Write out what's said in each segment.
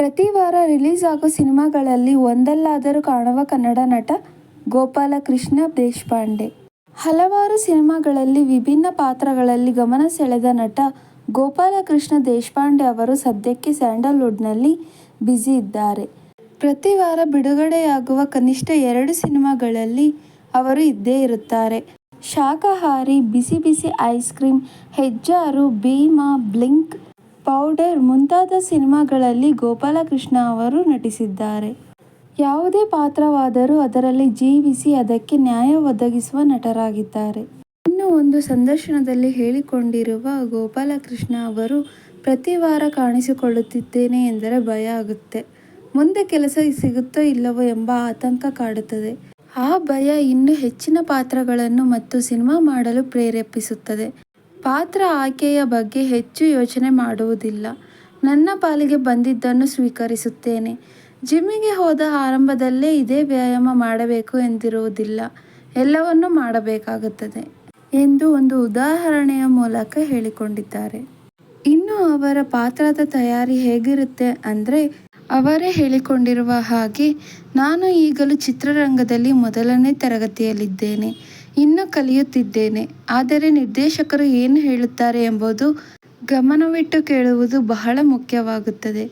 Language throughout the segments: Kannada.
ಪ್ರತಿ ವಾರ ರಿಲೀಸ್ ಆಗೋ ಸಿನಿಮಾಗಳಲ್ಲಿ ಒಂದಲ್ಲಾದರೂ ಕಾಣುವ ಕನ್ನಡ ನಟ ಗೋಪಾಲಕೃಷ್ಣ ದೇಶಪಾಂಡೆ. ಹಲವಾರು ಸಿನಿಮಾಗಳಲ್ಲಿ ವಿಭಿನ್ನ ಪಾತ್ರಗಳಲ್ಲಿ ಗಮನ ಸೆಳೆದ ನಟ ಗೋಪಾಲಕೃಷ್ಣ ದೇಶಪಾಂಡೆ ಅವರು ಸದ್ಯಕ್ಕೆ ಸ್ಯಾಂಡಲ್ವುಡ್ನಲ್ಲಿ ಬ್ಯುಸಿ ಇದ್ದಾರೆ. ಪ್ರತಿ ವಾರ ಬಿಡುಗಡೆಯಾಗುವ ಕನಿಷ್ಠ ಎರಡು ಸಿನಿಮಾಗಳಲ್ಲಿ ಅವರು ಇದ್ದೇ ಇರುತ್ತಾರೆ. Shakahari, Bisi Bisi ice cream Hejjaru, Bheema, blink powder ಮುಂತಾದ ಸಿನಿಮಾಗಳಲ್ಲಿ ಗೋಪಾಲಕೃಷ್ಣ ಅವರು ನಟಿಸಿದ್ದಾರೆ. ಯಾವುದೇ ಪಾತ್ರವಾದರೂ ಅದರಲ್ಲಿ ಜೀವಿಸಿ ಅದಕ್ಕೆ ನ್ಯಾಯ ಒದಗಿಸುವ ನಟರಾಗಿದ್ದಾರೆ. ಇನ್ನು ಒಂದು ಸಂದರ್ಶನದಲ್ಲಿ ಹೇಳಿಕೊಂಡಿರುವ ಗೋಪಾಲಕೃಷ್ಣ ಅವರು, ಪ್ರತಿ ವಾರ ಕಾಣಿಸಿಕೊಳ್ಳುತ್ತಿದ್ದೇನೆ ಎಂದರೆ ಭಯ ಆಗುತ್ತೆ. ಮುಂದೆ ಕೆಲಸ ಸಿಗುತ್ತೋ ಇಲ್ಲವೋ ಎಂಬ ಆತಂಕ ಕಾಡುತ್ತದೆ. ಆ ಭಯ ಇನ್ನೂ ಹೆಚ್ಚಿನ ಪಾತ್ರಗಳನ್ನು ಮತ್ತು ಸಿನಿಮಾ ಮಾಡಲು ಪ್ರೇರೇಪಿಸುತ್ತದೆ. ಪಾತ್ರ ಆಯ್ಕೆಯ ಬಗ್ಗೆ ಹೆಚ್ಚು ಯೋಚನೆ ಮಾಡುವುದಿಲ್ಲ. ನನ್ನ ಪಾಲಿಗೆ ಬಂದಿದ್ದನ್ನು ಸ್ವೀಕರಿಸುತ್ತೇನೆ. ಜಿಮ್ಮಿಗೆ ಹೋದ ಆರಂಭದಲ್ಲೇ ಇದೇ ವ್ಯಾಯಾಮ ಮಾಡಬೇಕು ಎಂದಿರುವುದಿಲ್ಲ. ಎಲ್ಲವನ್ನೂ ಮಾಡಬೇಕಾಗುತ್ತದೆ ಎಂದು ಒಂದು ಉದಾಹರಣೆಯ ಮೂಲಕ ಹೇಳಿಕೊಂಡಿದ್ದಾರೆ. ಇನ್ನು ಅವರ ಪಾತ್ರದ ತಯಾರಿ ಹೇಗಿರುತ್ತೆ ಅಂದರೆ ಅವರೇ ಹೇಳಿಕೊಂಡಿರುವ ಹಾಗೆ ನಾನು ಈಗಲೂ ಚಿತ್ರರಂಗದಲ್ಲಿ ಮೊದಲನೇ ತರಗತಿಯಲ್ಲಿದ್ದೇನೆ. ಇನ್ನೂ ಕಲಿಯುತ್ತಿದ್ದೇನೆ. ಆದರೆ ನಿರ್ದೇಶಕರು ಏನು ಹೇಳುತ್ತಾರೆ ಎಂಬುದು ಗಮನವಿಟ್ಟು ಕೇಳುವುದು ಬಹಳ ಮುಖ್ಯವಾಗುತ್ತದೆ.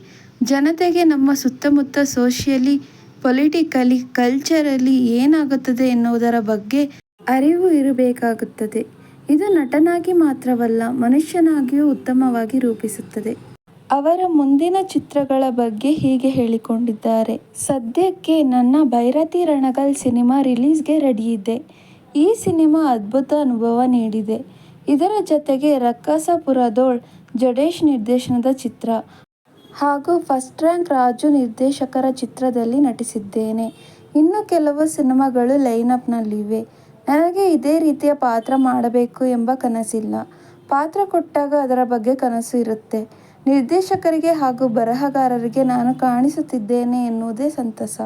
ಜನತೆಗೆ ನಮ್ಮ ಸುತ್ತಮುತ್ತ ಸೋಷಿಯಲಿ, ಪೊಲಿಟಿಕಲಿ ಕಲ್ಚರಲ್ಲಿ ಏನಾಗುತ್ತದೆ ಎನ್ನುವುದರ ಬಗ್ಗೆ ಅರಿವು ಇರಬೇಕಾಗುತ್ತದೆ. ಇದು ನಟನಾಗಿ ಮಾತ್ರವಲ್ಲ, ಮನುಷ್ಯನಾಗಿಯೂ ಉತ್ತಮವಾಗಿ ರೂಪಿಸುತ್ತದೆ. ಅವರ ಮುಂದಿನ ಚಿತ್ರಗಳ ಬಗ್ಗೆ ಹೀಗೆ ಹೇಳಿಕೊಂಡಿದ್ದಾರೆ. ಸದ್ಯಕ್ಕೆ ನನ್ನ ಭೈರತಿ ರಣಗಲ್ ಸಿನಿಮಾ ರಿಲೀಸ್ಗೆ ರೆಡಿಯಿದೆ. ಈ ಸಿನಿಮಾ ಅದ್ಭುತ ಅನುಭವ ನೀಡಿದೆ. ಇದರ ಜತೆಗೆ ರಕ್ಕಸಪುರದೋಳ್ ಜಡೇಶ್ ನಿರ್ದೇಶನದ ಚಿತ್ರ ಹಾಗೂ ಫಸ್ಟ್ ರ್ಯಾಂಕ್ ರಾಜು ನಿರ್ದೇಶಕರ ಚಿತ್ರದಲ್ಲಿ ನಟಿಸಿದ್ದೇನೆ. ಇನ್ನು ಕೆಲವು ಸಿನಿಮಾಗಳು ಲೈನಪ್ನಲ್ಲಿವೆ. ನನಗೆ ಇದೇ ರೀತಿಯ ಪಾತ್ರ ಮಾಡಬೇಕು ಎಂಬ ಕನಸಿಲ್ಲ. ಪಾತ್ರ ಕೊಟ್ಟಾಗ ಅದರ ಬಗ್ಗೆ ಕನಸು ಇರುತ್ತೆ. ನಿರ್ದೇಶಕರಿಗೆ ಹಾಗೂ ಬರಹಗಾರರಿಗೆ ನಾನು ಕಾಣಿಸುತ್ತಿದ್ದೇನೆ ಎನ್ನುವುದೇ ಸಂತಸ.